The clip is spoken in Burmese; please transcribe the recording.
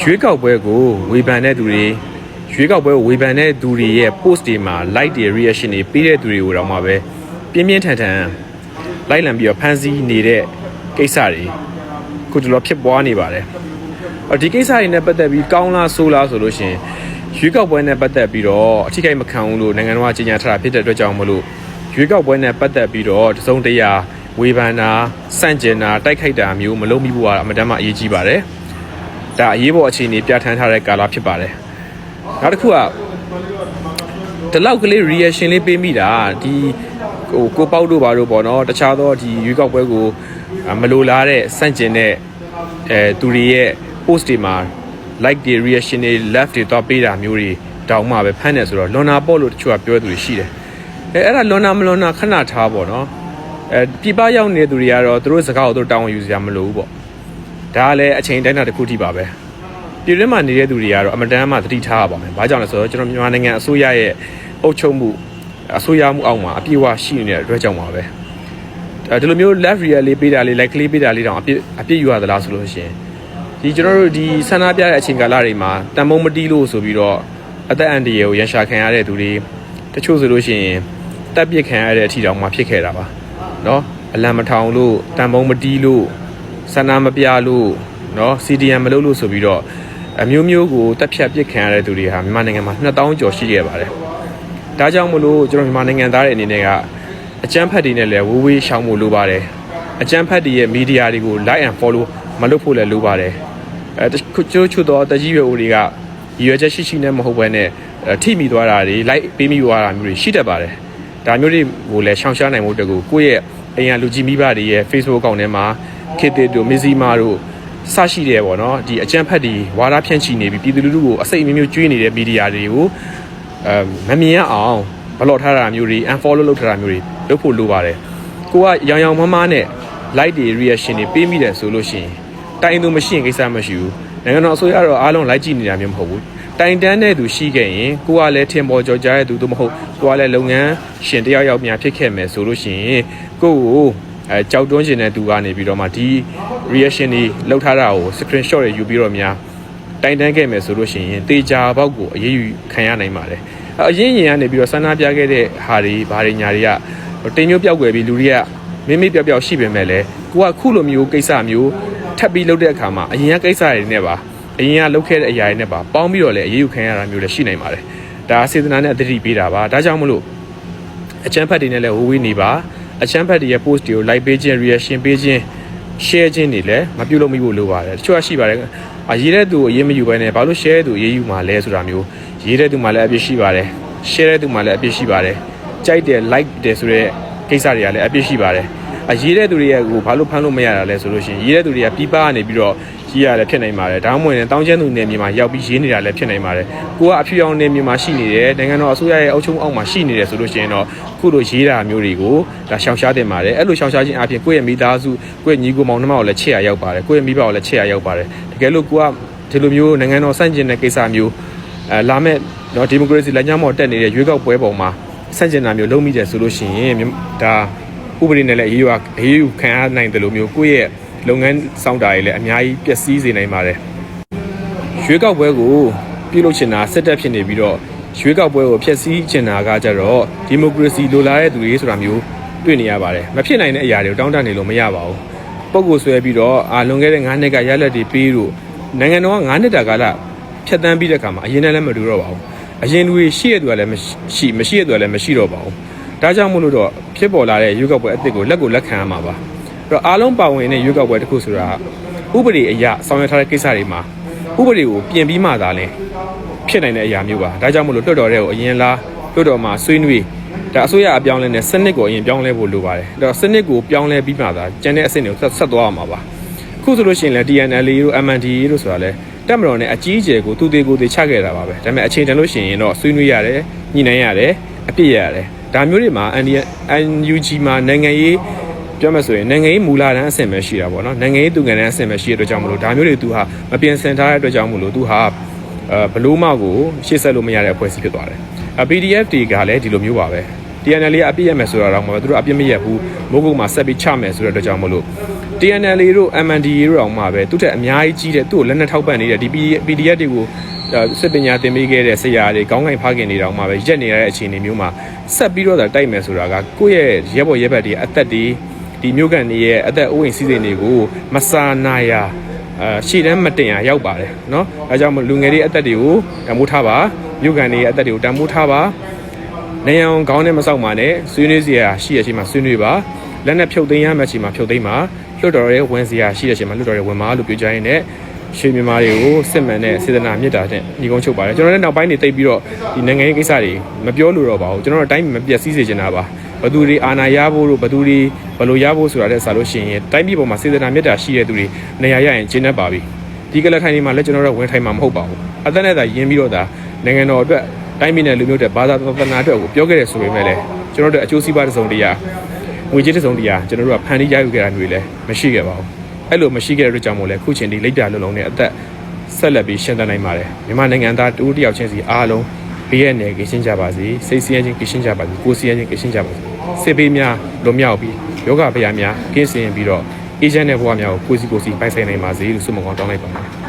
ရွေးကောက်ပွဲကိုဝေဖန်တဲ့သူတွေရွေးကောက်ပွဲကိုဝေဖန်တဲ့သူတွေရဲ့ post တွေမှာ like တွေ reaction တွေပေးတဲ့သူတွေကိုတော့မှပဲပြင်းပြင်းထန်ထန်လိုက်လံပြီးတော့ဖန်ဆီးနေတဲ့ကိစ္စတွေခုတလောဖြစ်ပွားနေပါတယ်အော်ဒီကိစ္စတွေနဲ့ပတ်သက်ပြီးကောင်းလားဆိုးလားဆိုလို့ရှရင်ရွေးကောက်ပွဲနဲ့ပတ်သက်ပြီးတော့အထီးကိမခံဘူးလို့နိုင်ငံတော်ကကြေညာထားတာဖြစ်တဲ့အတွက်ကြောင့်မလို့ရွေးကောက်ပွဲနဲ့ပတ်သက်ပြီးတော့တစုံတရာဝေဖန်တာစန့်ကျင်တာတိုက်ခိုက်တာမျိုးမလုပ်မိဘူးကအမှန်တမ်းမှအရေးကြီးပါတယ် ဒါအရေးပေါ်အခြေအနေပြဋ္ဌာန်းထားတဲ့ကာလဖြစ်ပါတယ်နောက်တစ်ခုကဒီလောက်ကလေး reaction လေးပေးမိတာဒီဟိုကိုပေါက်တို့ဘာတို့ပေါ့နော်တခြားသောဒီရွေးကောက်ပွဲကိုမလိုလားတဲ့စန့်ကျင်တဲ့အဲသူတွေရဲ့ post တွေမှာ like တွေ reaction တွေ left တွေတော့ပေးတာမျိုးတွေတောင်းမှပဲဖမ်းတယ်ဆိုတော့လွန်နာပေါ့လို့တချို့ကပြောသူတွေရှိတယ်အဲအဲ့ဒါလွန်နာမလွန်နာခဏထားပေါ့နော်အဲပြပရောက်နေတဲ့သူတွေကတော့သူတို့စကားကိုသူတို့တောင်းယူစရာမလိုဘူးပေါ့ ဒါကလည်းအချိန်တိုင်းတာတစ်ခုထိပါပဲပြည်တွင်းမှာနေတဲ့သူတွေကတော့အမတန်မှသတိထားရပါမယ်။ဘာကြောင့်လဲဆိုတော့ကျွန်တော်မြန်မာနိုင်ငံအစိုးရရဲ့အုပ်ချုပ်မှုအစိုးရမှုအောက်မှာအပြည့်အဝရှိနေတဲ့အတွက်ကြောင့်ပါပဲ။အဲဒီလိုမျိုး left real လေးပေးတာလေး like လေးပေးတာလေးတောင်အပြည့်အပြည့်ယူရသလားဆိုလို့ရှိရင်ဒီကျွန်တော်တို့ဒီဆန္ဒပြတဲ့အချိန်ကာလတွေမှာတန်မုံမတီးလို့ဆိုပြီးတော့အသက်အန္တရာယ်ကိုရန်ရှာခံရတဲ့သူတွေတချို့ဆိုလို့ရှိရင်တပ်ပစ်ခံရတဲ့အထီတောင်မှဖြစ်ခဲ့တာပါ။နော်အလံမထောင်လို့တန်မုံမတီးလို့ ဆန္ဒမပြလို့เนาะ CDM မလုပ်လို့ဆိုပြီးတော့အမျိုးမျိုးကိုတက်ဖြတ်ပစ်ခံရတဲ့သူတွေဟာမြန်မာနိုင်ငံမှာ2000ကျော်ရှိခဲ့ပါတယ်ဒါကြောင့်မလို့ကျွန်တော်မြန်မာနိုင်ငံသားတွေအနေနဲ့ကအကြမ်းဖက်တွေနဲ့လည်းဝေးဝေးရှောင်ဖို့လိုပါတယ်အကြမ်းဖက်တွေရဲ့မီဒီယာတွေကို like and follow မလုပ်ဖို့လည်းလိုပါတယ်အဲကျိုးချွတ်တော့တကြီးရွယ်ဦးတွေကရည်ရွယ်ချက်ရှိရှိနဲ့မဟုတ်ဘဲနဲ့ထိမိသွားတာတွေ like ပေးမိသွားတာမျိုးတွေရှိတတ်ပါတယ်ဒါမျိုးတွေကိုလည်းရှောင်ရှားနိုင်ဖို့တကူကိုယ့်ရဲ့အိမ်ကလူကြီးမိဘတွေရဲ့ Facebook အကောင့်ထဲမှာ ခေတ်တို့မစ္စည်းမာတို့စရှိတယ်ပေါ့နော်ဒီအကြမ်းဖက်တွေဝါဒဖြန့်ချီနေပြီးပြည်သူလူထုကိုအစိတ်အမျိုးမျိုးကျွေးနေတဲ့မီဒီယာတွေကိုအဲမမြင်ရအောင်ဘလော့ထားတာမျိုးတွေ unfollow လုပ်ထားတာမျိုးတွေလုပ်ဖို့လိုပါတယ်ကိုကရောင်ရောင်မမနဲ့ like တွေ reaction တွေပေးမိတယ်ဆိုလို့ရှိရင်တိုင်သူမရှိရင်ကိစ္စမရှိဘူးနိုင်ငံတော်အစိုးရတော့အားလုံး like ကြည့်နေတာမျိုးမဟုတ်ဘူးတိုင်တန်းတဲ့သူရှိခဲ့ရင်ကိုကလည်းထင်ပေါ်ကြော်ကြားတဲ့သူတို့မဟုတ်ကိုကလည်းလုပ်ငန်းရှင်တယောက်ယောက်များဖြစ်ခဲ့မယ်ဆိုလို့ရှိရင်ကိုကို အဲကြောက်တွန်းရှင်တဲ့သူကနေပြီးတော့မှဒီ reaction တွေလောက်ထားတာကို screenshot တွေယူပြီးတော့များတိုင်တန်းခဲ့မယ်ဆိုလို့ရှိရင်တေချာဘောက်ကိုအရေးယူခံရနိုင်ပါတယ်အရင်ရင်ကနေပြီးတော့ဆန္ဒပြခဲ့တဲ့ဟာတွေဘာတွေညာတွေကတင်းညို့ပြောက်ွယ်ပြီးလူတွေကမိမိပြောက်ပြောက်ရှိပေမဲ့လည်းကိုကခုလိုမျိုးကိစ္စမျိုးထပ်ပြီးလုပ်တဲ့အခါမှာအရင်ကကိစ္စတွေနဲ့ပါအရင်ကလုပ်ခဲ့တဲ့အရာတွေနဲ့ပါပေါင်းပြီးတော့လည်းအရေးယူခံရတာမျိုးလည်းရှိနိုင်ပါတယ်ဒါစေတနာနဲ့အသတိပေးတာပါဒါကြောင့်မလို့အချမ်းဖတ်တွေနဲ့လည်းဝေးဝေးနေပါ အချမ်းဖတ်တွေရဲ့ post တွေကို like ပေးခြင်း reaction ပေးခြင်း share ခြင်းတွေလည်းမပြုတ်လို့မိဖို့လိုပါတယ်တချို့ကရှိပါတယ်အရေးတဲ့သူအရေးမယူဘဲနဲ့ဘာလို့ share တဲ့သူအရေးယူမှာလဲဆိုတာမျိုးရေးတဲ့သူမှလည်းအပြစ်ရှိပါတယ် share တဲ့သူမှလည်းအပြစ်ရှိပါတယ်ကြိုက်တယ် like တယ်ဆိုတဲ့ကိစ္စတွေကလည်းအပြစ်ရှိပါတယ်အရေးတဲ့သူတွေရဲ့ကိုဘာလို့ဖမ်းလို့မရတာလဲဆိုလို့ရှိရင်ရေးတဲ့သူတွေကပြပကနေပြီးတော့ ရေးရလည်းဖြစ်နိုင်ပါတယ်ဒါမှမဟုတ်ရင်တောင်းကျမ်းသူနယ်မြေမှာရောက်ပြီးရေးနေတာလည်းဖြစ်နိုင်ပါတယ်ကိုကအဖြူရောင်နယ်မြေမှာရှိနေတယ်နိုင်ငံတော်အစိုးရရဲ့အုပ်ချုပ်မှုအောက်မှာရှိနေတယ်ဆိုလို့ရှိရင်တော့ခုလိုရေးတာမျိုးတွေကိုဒါရှောင်ရှားတင်ပါတယ်အဲ့လိုရှောင်ရှားခြင်းအပြင်ကိုယ့်ရဲ့မိသားစုကိုယ့်ရဲ့ညီကိုမောင်နှမကိုလည်းချစ်ရရောက်ပါတယ်ကိုယ့်ရဲ့မိဘကိုလည်းချစ်ရရောက်ပါတယ်တကယ်လို့ကိုကဒီလိုမျိုးနိုင်ငံတော်စန့်ကျင်တဲ့ကိစ္စမျိုးအဲလာမဲ့နော်ဒီမိုကရေစီလမ်းကြောင်းပေါ်တက်နေတဲ့ရွေးကောက်ပွဲပေါ်မှာစန့်ကျင်တာမျိုးလုပ်မိတယ်ဆိုလို့ရှိရင်ဒါဥပဒေနဲ့လည်းအရေးယူအရေးယူခံရနိုင်တယ်လို့မျိုးကိုယ့်ရဲ့ လုပ်ငန်းစောင့်တာတွေလည်းအများကြီးပျက်စီးစေနိုင်ပါတယ်ရွေးကောက်ပွဲကိုပြုလုပ်ချင်တာစစ်တပ်ဖြစ်နေပြီးတော့ရွေးကောက်ပွဲကိုဖျက်ဆီးချင်တာကကြတော့ဒီမိုကရေစီလိုလားတဲ့သူတွေဆိုတာမျိုးတွေ့နေရပါတယ်မဖြစ်နိုင်တဲ့အရာတွေကိုတောင်းတနေလို့မရပါဘူးပုံကိုဆွဲပြီးတော့အာလွန်ခဲ့တဲ့9နှစ်ကရလက်တွေပေးလို့နိုင်ငံတော်က9နှစ်တာကာလဖြတ်တန်းပြီးတဲ့အခါမှာအရင်နဲ့လည်းမတူတော့ပါဘူးအရင်လူတွေရှိရသူကလည်းမရှိမရှိရသူကလည်းမရှိတော့ပါဘူးဒါကြောင့်မို့လို့တော့ဖြစ်ပေါ်လာတဲ့ရွေးကောက်ပွဲအသစ်ကိုလက်ကိုလက်ခံရမှာပါအဲ့ တော့အားလုံးပါဝင်တဲ့ရွေးကောက်ပွဲတစ်ခုဆိုတာဥပဒေအရဆောင်ရွက်ထားတဲ့ကိစ္စတွေမှာဥပဒေကိုပြင်ပြီးမှသာလဲဖြစ်နိုင်တဲ့အရာမျိုးပါဒါကြောင့်မို့လို့တွတ်တော်တဲ့ကိုအရင်လားတွတ်တော်မှာဆွေးနွေးဒါအစိုးရအပြောင်းလဲနဲ့စနစ်ကိုအရင်ပြောင်းလဲဖို့လိုပါတယ်အဲ့တော့စနစ်ကိုပြောင်းလဲပြီးမှသာကျန်တဲ့အဆင့်တွေကိုဆက်ဆက်သွားရမှာပါခုဆိုလို့ရှိရင်လည်း TNL တို့ MNDA တို့ဆိုတာလဲတက်မတော်နဲ့အကြီးအကျယ်ကိုသူသေးကိုသေးချခဲ့တာပါပဲဒါပေမဲ့အချိန်တန်လို့ရှိရင်တော့ဆွေးနွေးရတယ်ညှိနှိုင်းရတယ်အပြစ်ရတယ်ဒါမျိုးတွေမှာ NUG မှာနိုင်ငံရေး ပြောမှဆိုရင်နိုင်ငံရေးမူလာတန်းအဆင့်ပဲရှိတာပေါ့နော်နိုင်ငံရေးသူငယ်တန်းအဆင့်ပဲရှိတဲ့အတွက်ကြောင့်မလို့ဒါမျိုးတွေသူဟာမပြင်ဆင်ထားတဲ့အတွက်ကြောင့်မလို့သူဟာအဲဘလို့မကိုရှေ့ဆက်လို့မရတဲ့အဖွဲ့အစည်းဖြစ်သွားတယ်။ PDF တွေကလည်းဒီလိုမျိုးပါပဲ TNL ကအပြစ်ရမယ်ဆိုတာတော့မဟုတ်ဘူးသူတို့အပြစ်မရဘူးမိုးကုတ်မှာဆက်ပြီးချမယ်ဆိုတဲ့အတွက်ကြောင့်မလို့ TNL တို့ MNDA တို့အောင်မှာပဲသူတက်အများကြီးကြီးတဲ့သူ့ကိုလက်နက်ထောက်ပံ့နေတဲ့ဒီ PDF တွေကိုစစ်ပညာသင်ပေးခဲ့တဲ့ဆရာတွေခေါင်းကိုင်ဖခင်တွေတောင်မှပဲရက်နေရတဲ့အခြေအနေမျိုးမှာဆက်ပြီးတော့တိုက်မယ်ဆိုတာကကိုယ့်ရဲ့ရဲဘော်ရဲဘက်တွေအသက်တွေ ဒီမျိုးကန်တွေရဲ့အသက်အိုးအိမ်စီးစိမ်တွေကိုမစာနာရအာရှေ့တန်းမတင်ရရောက်ပါတယ်เนาะအဲကြောင့်လူငယ်တွေအသက်တွေကိုတံမိုးထားပါမျိုးကန်တွေရဲ့အသက်တွေကိုတံမိုးထားပါ နေအောင်ခေါင်းနဲ့မဆောက်ပါနဲ့ဆွေးနွေးစရာရှိရချိန်မှာဆွေးနွေးပါလက်နဲ့ဖြုတ်သိမ်းရမယ့်ချိန်မှာဖြုတ်သိမ်းပါလွတ်တော်ရဲ့ဝင်စရာရှိတဲ့ချိန်မှာလွတ်တော်ရဲ့ဝင်ပါလို့ပြောကြရင်းနဲ့ရွှေမြန်မာတွေကိုစစ်မှန်တဲ့စေတနာမေတ္တာနဲ့ညီကုန်းချုပ်ပါတယ်ကျွန်တော်လည်းနောက်ပိုင်းနေတိတ်ပြီးတော့ဒီနိုင်ငံရေးကိစ္စတွေမပြောလို့တော့ပါဘူးကျွန်တော်တို့တိုင်းပြည်မပြတ်စည်းစေချင်တာပါ ဘသူတွေအာဏာရဖို့တို့ဘသူတွေဘယ်လိုရဖို့ဆိုတာတဲ့စာလို့ရှိရင်တိုင်းပြည်ပေါ်မှာစေတနာမေတ္တာရှိတဲ့သူတွေနေရာရရင်ကျင်းတတ်ပါပြီဒီကလထိုင်တွေမှာလည်းကျွန်တော်တို့ဝင်ထိုင်မှာမဟုတ်ပါဘူးအသက်နဲ့သာယဉ်ပြီးတော့ဒါနိုင်ငံတော်အတွက်တိုင်းပြည်နဲ့လူမျိုးတွေဘာသာသသနာအတွက်ကိုပြောခဲ့တယ်ဆိုပေမဲ့လည်းကျွန်တော်တို့အကျိုးစီးပွားတစ်စုံတရာငွေကြေးတစ်စုံတရာကျွန်တော်တို့ကဖန်တီးရယူခဲ့တာမျိုးလည်းမရှိခဲ့ပါဘူးအဲ့လိုမရှိခဲ့တဲ့အတွက်ကြောင့်မို့လဲခုချိန်ဒီလိပ်တာလုံးလုံးနဲ့အသက်ဆက်လက်ပြီးရှင်းသနိုင်ပါတယ်မြန်မာနိုင်ငံသားတူတယောက်ချင်းစီအားလုံးဘေးရနယ်ကရှင်းကြပါစေစိတ်ဆင်းရဲခြင်းကရှင်းကြပါစေကိုယ်ဆင်းရဲခြင်းကရှင်းကြပါစေ စစ်ပေးများလွန်မြောက်ပြီးယောဂဗျာများကင်းစင်ပြီးတော့အေဂျင့်တဲ့ဘဝများကိုကိုယ်စီကိုယ်စီပိုင်ဆိုင်နိုင်ပါစေလို့ဆုမကောင်းတောင်းလိုက်ပါတယ်